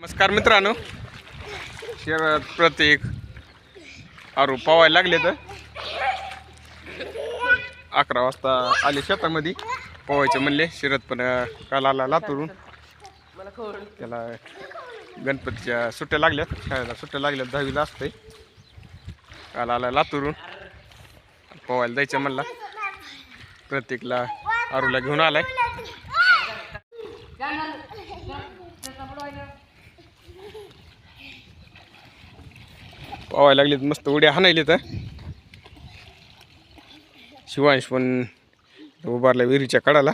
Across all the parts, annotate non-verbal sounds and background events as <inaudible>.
नमस्कार मित्रांनो. शरद प्रतीक आरू पवायला लागले तर. अकरा वाजता आले शेतामध्ये. पवायचे म्हणले. शरद पण काल आला लातूरून त्याला गणपतीच्या सुट्ट्या लागल्यात. शाळेला सुट्ट्या लागल्यात. दहावीला असते काल आला लातूरून पवायला जायचं म्हणला. प्रतीकला आरूला घेऊन आलाय. पवायला लागलेत मस्त उड्या हाणायले तर शिवांश पण उभारला विहिरीच्या कडाला.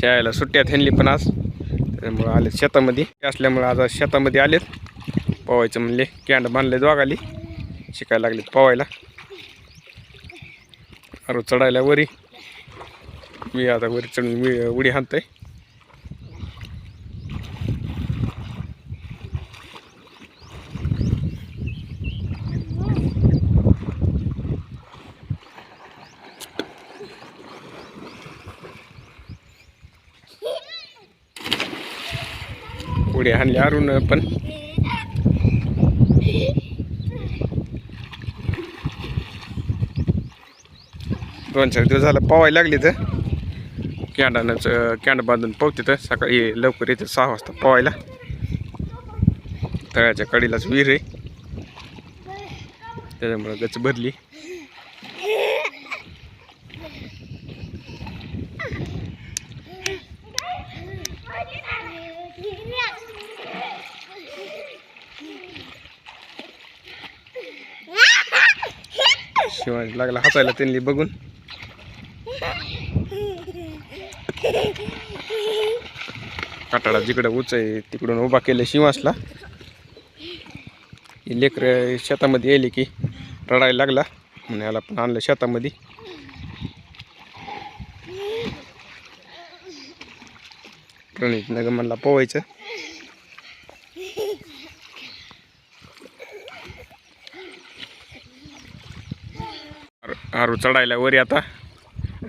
शाळेला सुट्ट्यात ह्यांनी पण आज. त्यामुळं आले शेतामध्ये. असल्यामुळं आज शेतामध्ये आलेत. पवायचं म्हणले कॅन्ड बांधले दोघाली. शिकायला लागलेत पवायला अरे चढायला वरी. मी आता वरी चढून मी उडी हाणतोय. उडी हाणली अरुण पण. दोन चार दिवस झालं पवायला लागली तर कॅन्डानंच कॅन्ड बांधून पोहते तर सकाळी लवकर येते सहा वाजता पवायला तळ्याच्या कडीलाच विहीर आहे. त्याच्यामुळं गच भरली. शिवाजी लागला हसायला त्यांनी बघून. काटाळा जिकडं उच आहे तिकडून उभा केलं शिवासला लेकर लेकरं शेतामध्ये येले की रडायला लागला. म्हणून याला पण आणलं शेतामध्ये. प्रणित नग म्हणला पोवायचं हारू चढायला वरी आता.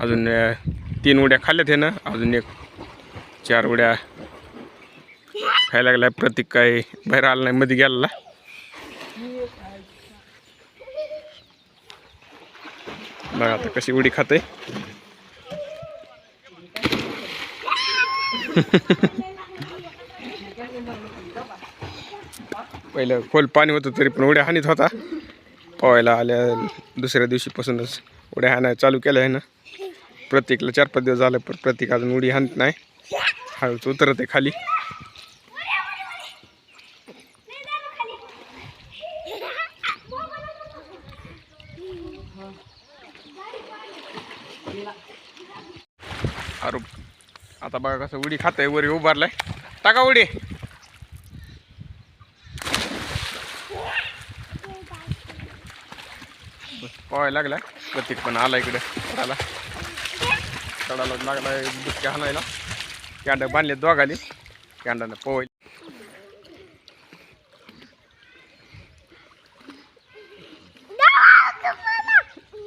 अजून तीन उड्या खाल्ल्यात हे ना. अजून एक चार उड्या खायला लागलाय. प्रतीक काही बाहेर आला नाही मध्ये गेला बघा आता कशी उडी खाते <laughs> पहिलं खोल पाणी होतं तरी पण उड्या हानीत होता. पोहायला आल्या दुसऱ्या दिवशीपासूनच उड्या हाणायला चालू केलं आहे ना. प्रत्येकला चार पाच दिवस झालं पण प्रत्येक अजून उडी हाणत नाही. हळूच उतरत आहे खाली. अरे आता बघा कसं उडी खात आहे वरी उभारलाय. टाका उडी. पोहायला लागला प्रतीक पण आला इकडे कडाला कडाला लागला बुटक्या हाणायला. कॅन्डा बांधले दोघाली कॅन्डानं पोहायला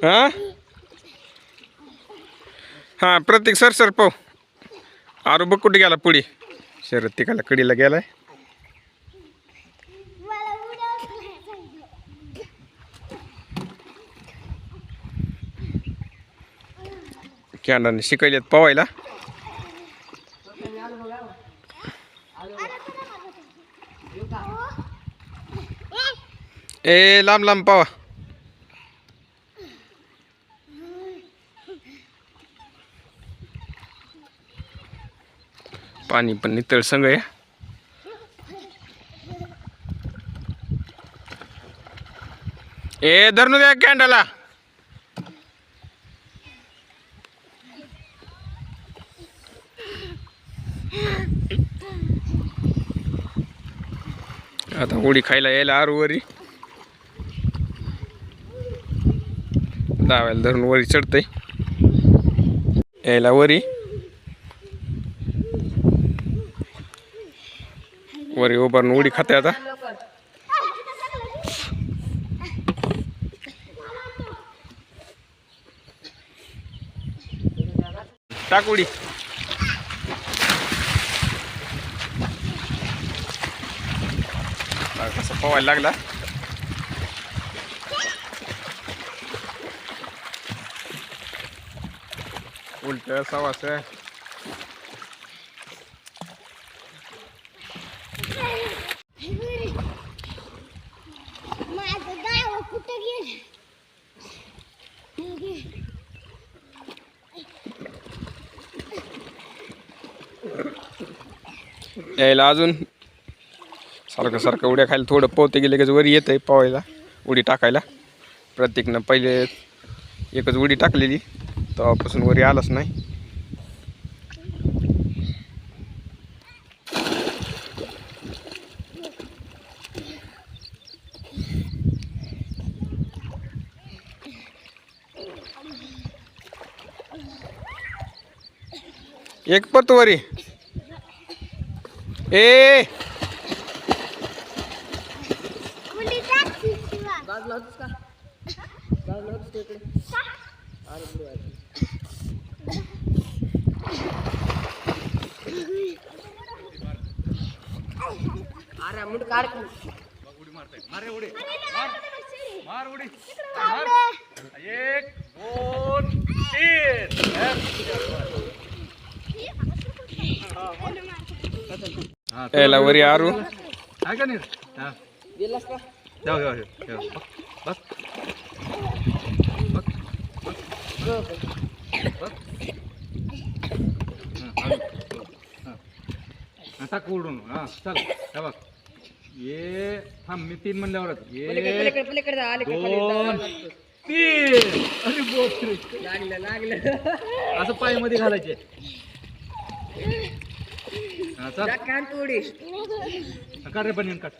हा? हा प्रतीक सर सर पाहू आरू बघ कुठे गेला पुढे. शरद तिकाला कडीला गेलाय. कॅन्डाने शिकवलेत पवायला. ए लांब लांब पावा. पाणी पण नितळ संग आहे. ए धरणू द्या कॅन्डला आता होळी खायला यायला आरूवरी. दावायला धरून वरी चढतंय. यायला वरी. वरी उभारून उडी खाते आता. टाक उडी. कसं पोवायला लागला. उलट सवास यायला अजून सारखं सारखं उड्या खायला थोडं पोहते गेले की वरी येत आहे पोहायला उडी टाकायला. प्रत्येकनं पहिले एकच उडी टाकलेली तेव्हापासून वरी आलाच नाही. एक पत वरी. ए! शिवा बाजूला होतीस का बाजूला होतीस तू इकडे अरे पुढे आहे. अरे मुंड वरी आरू गेलास का टाक उडून हा चल हे बघ ये थांब मी तीन म्हणल्यावरच. ये दोन. तीन. अरे बापरे. लागलं लागलं. असं पायमध्ये घालायचे. हा चल. काढ रे बनियन काढ.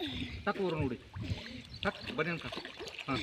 टाक वरून उडी. टाक बनियन काढ हा